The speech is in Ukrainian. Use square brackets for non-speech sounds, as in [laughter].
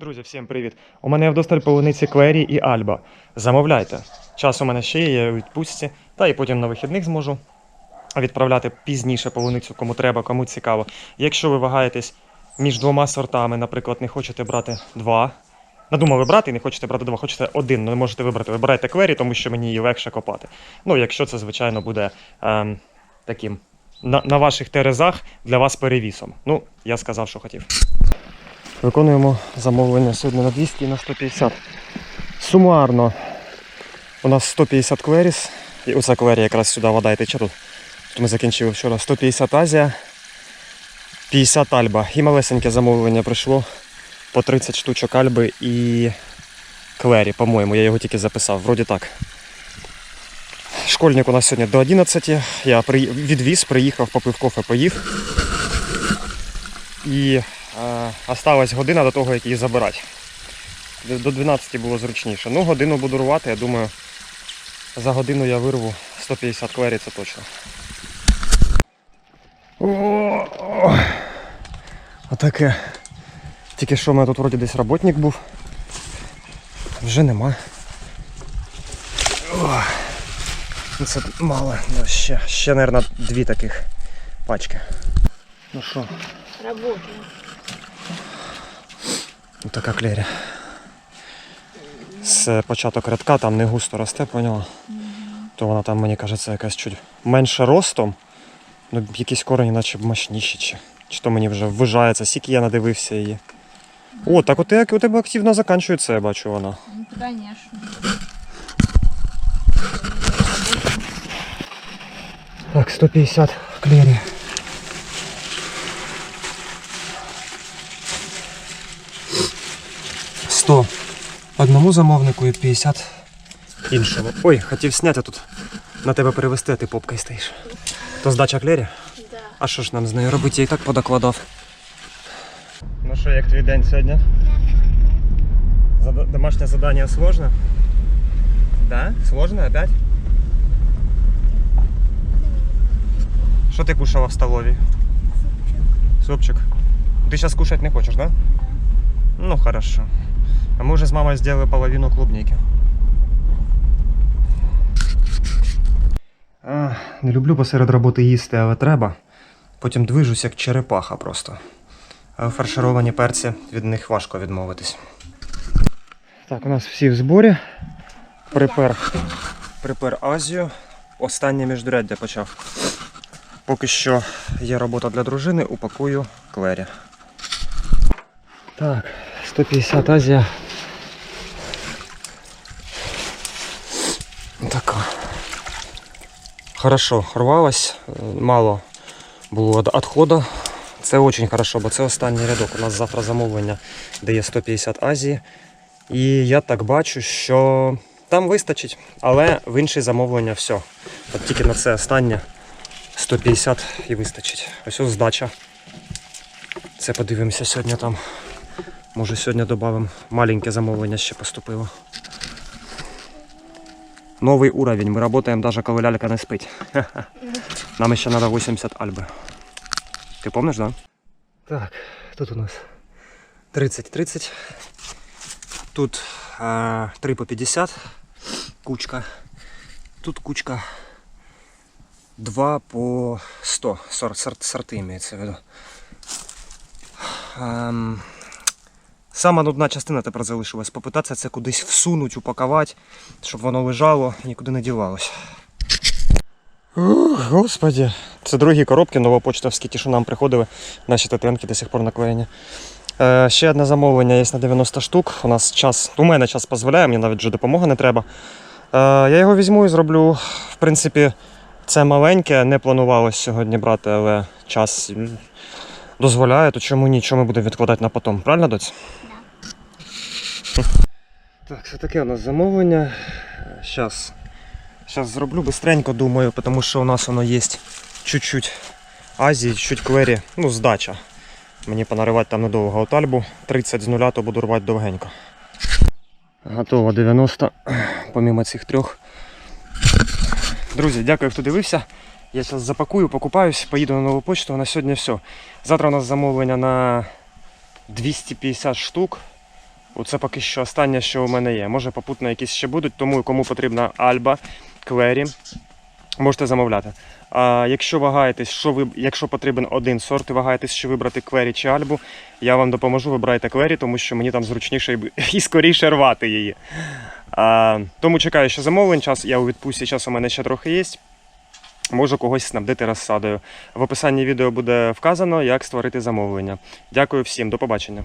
Друзі, всім привіт! У мене вдосталь полуниці Квері і Альба. Замовляйте. Час у мене ще є, я у відпустці, та і потім на вихідних зможу відправляти пізніше полуницю, кому треба, кому цікаво. Якщо ви вагаєтесь між двома сортами, наприклад, не хочете брати два. Надумали брати і не хочете брати два, хочете один, ну не можете вибрати. Вибирайте квері, тому що мені її легше копати. Ну, якщо це, звичайно, буде ем, таким на, на ваших терезах для вас перевісом. Ну, я сказав, що хотів. Виконуємо замовлення сьогодні на 200 і на 150. Сумарно у нас 150 кверіс. І оця квері якраз сюди вода і тече тут. Тут ми закінчили вчора 150 Азія, 50 Альба. І малесеньке замовлення прийшло по 30 штучок Альби і Квері, по-моєму, я його тільки записав, вроді так. Школьник у нас сьогодні до 11. Я відвіз, приїхав, попив кофе, поїв. І осталась година до того, як її забирати. До до 12 було зручніше. Ну, годину буду рвати, я думаю, за годину я вирву 150 квері, це точно. Отаке. Тільки що у мене тут вроді десь роботник був. Вже нема. О, ну це мало. Ну, ще, ще, мабуть, дві таких пачки. Ну що, Работаю. Ну, така клеря. З початок рядка там не густо росте, поняла? То вона там, мені кажеться, якась чуть менше ростом. Ну, якісь корені наче мощніші. Чи, чи то мені вже ввижається, скільки я надивився її. О, так от як у тебе активно закінчується, я бачу вона. Ну, конечно. Так, 150 в клері. Сто одному замовнику і 50 іншому. Ой, хотів зняти тут на тебе перевести, а ти попкою стоїш. То здача клері? Да. А що ж нам з нею робити? Я і так подокладав. Ну що, як твій день сьогодні? Зада- Домашнє завдання сложно? Да? Сложно опять? Що ти кушала в столовій? Супчик. Ты сейчас кушать не хочешь, да? Ну хорошо. А мы уже с мамой сделали половину клубники. А, не люблю посеред роботи їсти, але треба. Потім движусь як черепаха просто. А фаршировані перці від них важко відмовитись. Так, у нас всі в зборі. Припер. Припер Азію. Останнє міждуряддя почав. Поки що є робота для дружини, упакую клері. Так, 150 Азія. Така. Хорошо, рвалась, е, мало було відходу. Це дуже хорошо, бо це останній рядок. У нас завтра замовлення, де є 150 Азії. І я так бачу, що там вистачить, але в інші замовлення все. От тільки на це останнє 150 і вистачить. Ось ось здача. Це подивимося сьогодні там. Може сьогодні додамо маленьке замовлення ще поступило. Новий уровень. Ми працюємо навіть коли лялька не спить. Нам ще треба 80 альби. Ти пам'ятаєш, да? Так, тут у нас 30-30. Тут а, 3 по 50 кучка. Тут кучка 2 по 100 сорт, сорт, сорти імеється в виду. Ем, сама нудна частина тепер залишилась. Попитатися це кудись всунуть, упакувати, щоб воно лежало і нікуди не дівалось. Ух, господи. Це другі коробки новопочтовські, ті, що нам приходили. Наші ТТНки до сих пор наклеєні. Е, ще одне замовлення є на 90 штук. У нас час, у мене час дозволяє, мені навіть вже допомога не треба. Е, я його візьму і зроблю. В принципі, це маленьке, не планувалось сьогодні брати, але час дозволяє, то чому ні, чому ми будемо відкладати на потом. Правильно, доць? Так, це таке у нас замовлення. Зараз. Зараз зроблю быстренько, думаю, тому що у нас воно є чуть-чуть Азії, чуть квері, ну, здача. Мені понаривати там недовго от альбу. 30 з нуля, то буду рвати довгенько. Готово 90, помимо цих трьох. Друзі, дякую, хто дивився. Я зараз запакую, покупаюсь, поїду на нову почту. На сьогодні все. Завтра у нас замовлення на 250 штук. Оце поки що останнє, що у мене є. Може попутно якісь ще будуть, тому кому потрібна Альба, Квері, можете замовляти. А якщо вагаєтесь, що ви, якщо потрібен один сорт і вагаєтесь, що вибрати Квері чи Альбу, я вам допоможу, вибирайте Квері, тому що мені там зручніше [laughs] і, скоріше рвати її. А, тому чекаю ще замовлень. Час я у відпустці, час у мене ще трохи є. Можу когось снабдити розсадою. В описанні відео буде вказано, як створити замовлення. Дякую всім, до побачення.